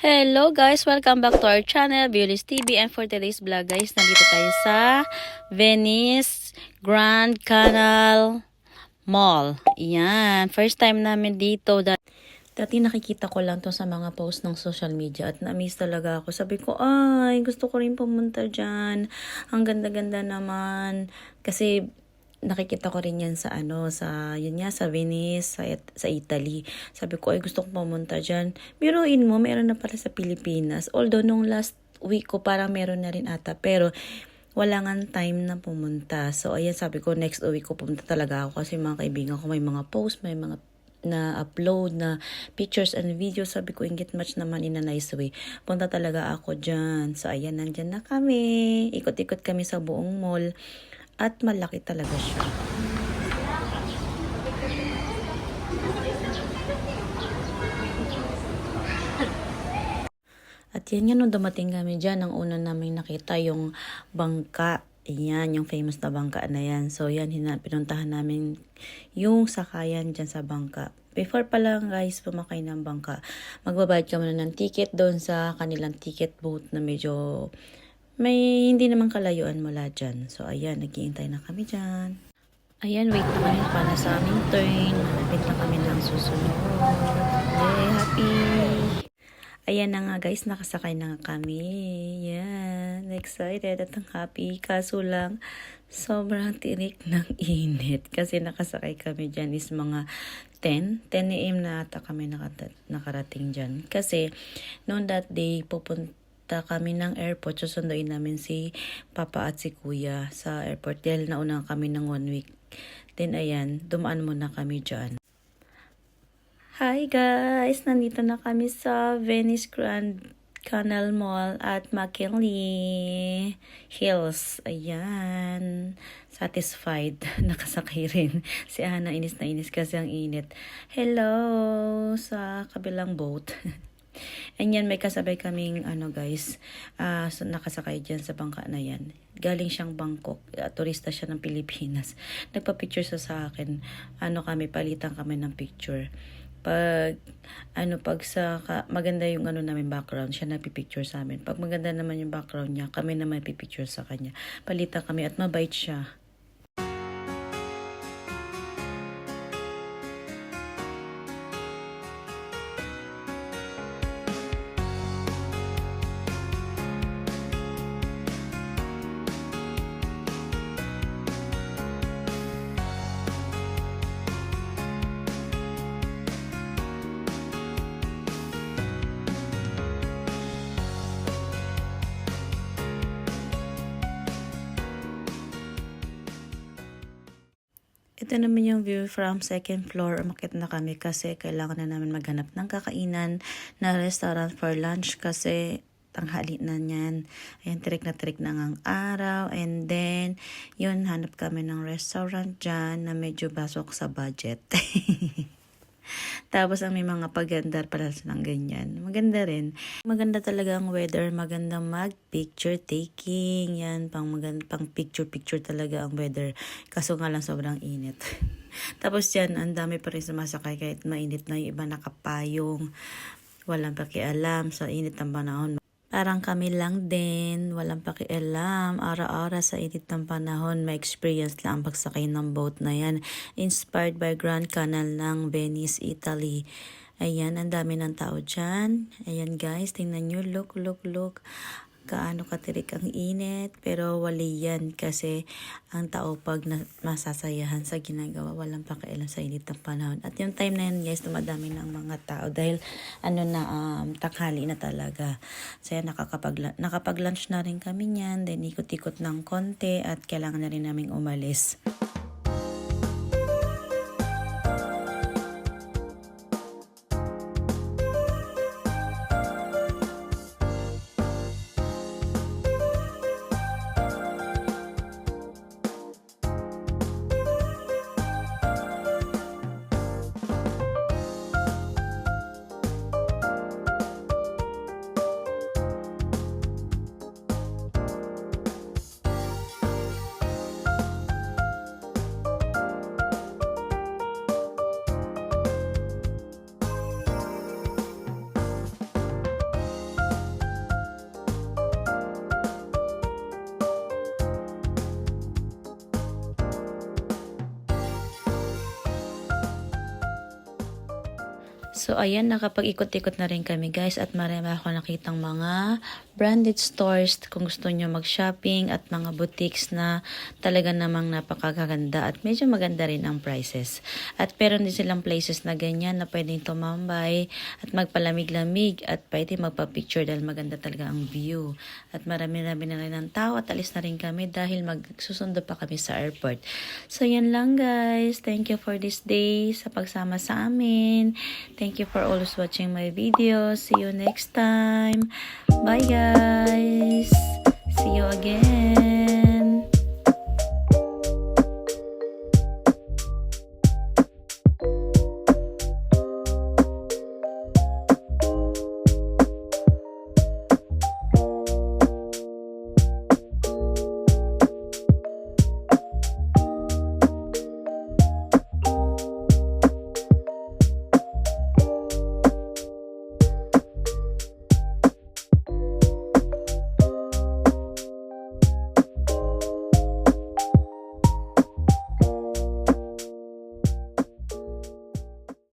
Hello guys! Welcome back to our channel, Beauty's TV. And for today's vlog guys, nandito tayo sa Venice Grand Canal Mall. Yan. First time namin dito. Dat Dati nakikita ko lang to sa mga post ng social media at na-miss talaga ako. Sabi ko, ay, gusto ko rin pumunta dyan. Ang ganda-ganda naman. Kasi nakikita ko rin yan sa ano, sa, yun nga, sa Venice, sa, sa Italy. Sabi ko, ay gusto kong pumunta dyan. Biruin mo, meron na pala sa Pilipinas. Although, nung last week ko, parang meron na rin ata. Pero, wala nga time na pumunta. So, ayan, sabi ko, next week ko pumunta talaga ako kasi mga kaibigan ko may mga post, may mga na upload na pictures and videos. Sabi ko, ingit much naman in a nice way. Punta talaga ako dyan. So, ayan, nandyan na kami. Ikot-ikot kami sa buong mall. At malaki talaga siya. At yan nga nung dumating kami dyan, ang una namin nakita yung bangka. Yan, yung famous na bangka na yan. So yan, pinuntahan namin yung sakayan dyan sa bangka. Before pa lang guys, pumakay ng bangka, magbabayad ka muna ng ticket doon sa kanilang ticket booth na medyo may hindi naman kalayuan mula dyan. So ayan, naghihintay na kami dyan. Ayan, wait na kami para sa aming turn. Malapit na kami ng susunod. Yay, happy! Ayan na nga guys, nakasakay na nga kami. Yan, excited at ang happy. Kaso lang, sobrang tirik ng init. Kasi nakasakay kami dyan is mga 10. 10 a.m. na ata kami nakarating dyan. Kasi noon that day, pupunta kami ng airport. Susunduin namin si Papa at si Kuya sa airport. Dahil nauna kami ng one week. Then ayan, dumaan muna kami dyan. Hi guys! Nandito na kami sa Venice Grand Canal Mall at McKinley Hills. Ayan. Satisfied. Nakasakay rin. Si Ana inis na inis kasi ang init. Hello! Sa kabilang boat. And yan, may kasabay kaming, ano guys, so nakasakay dyan sa bangka na yan. Galing siyang Bangkok. Ah, turista siya ng Pilipinas. Nagpa-picture siya sa akin. Ano kami, palitan kami ng picture. Pag, ano, pag sa, ka, maganda yung ano namin background, siya napipicture sa amin. Pag maganda naman yung background niya, kami naman pipicture sa kanya. Palitan kami at mabait siya. Ito naman yung view from second floor. Umakit na kami kasi kailangan na namin maghanap ng kakainan na restaurant for lunch kasi tanghali na niyan. Ayan, trick na trick na ngang araw. And then, yun, hanap kami ng restaurant dyan na medyo basok sa budget. Tapos ang may mga pagandar pala ng ganyan. Maganda rin. Maganda talaga ang weather. Maganda mag picture taking. Yan, pang, maganda, pang picture picture talaga ang weather. Kaso nga lang sobrang init. Tapos yan, ang dami pa rin sumasakay kahit mainit na yung iba nakapayong. Walang pakialam sa init ng panahon. Parang kami lang din, walang pakialam, ara-ara sa init ng panahon, may experience lang ang pagsakay ng boat na yan. Inspired by Grand Canal ng Venice, Italy. Ayan, ang dami ng tao dyan. Ayan guys, tingnan nyo, look, look, look. Kaano katirik ang init, pero wali yan kasi ang tao pag na, masasayahan sa ginagawa, walang pakialam sa init ng panahon. At yung time na yun guys, dumadami ng mga tao dahil ano na, um, takhali na talaga. So yan, nakakapag, nakapag-lunch na rin kami niyan, then ikot-ikot ng konti at kailangan na rin naming umalis. So, ayan, nakapag-ikot-ikot na rin kami guys at marami ako nakitang mga branded stores kung gusto nyo mag-shopping at mga boutiques na talaga namang napakaganda at medyo maganda rin ang prices. At pero din silang places na ganyan na pwedeng tumambay at magpalamig-lamig at pwede magpa-picture dahil maganda talaga ang view. At marami-rami na rin ang tao at alis na rin kami dahil magsusundo pa kami sa airport. So, yan lang guys. Thank you for this day sa pagsama sa amin. Thank you for always watching my videos. See you next time. Bye guys. See you again.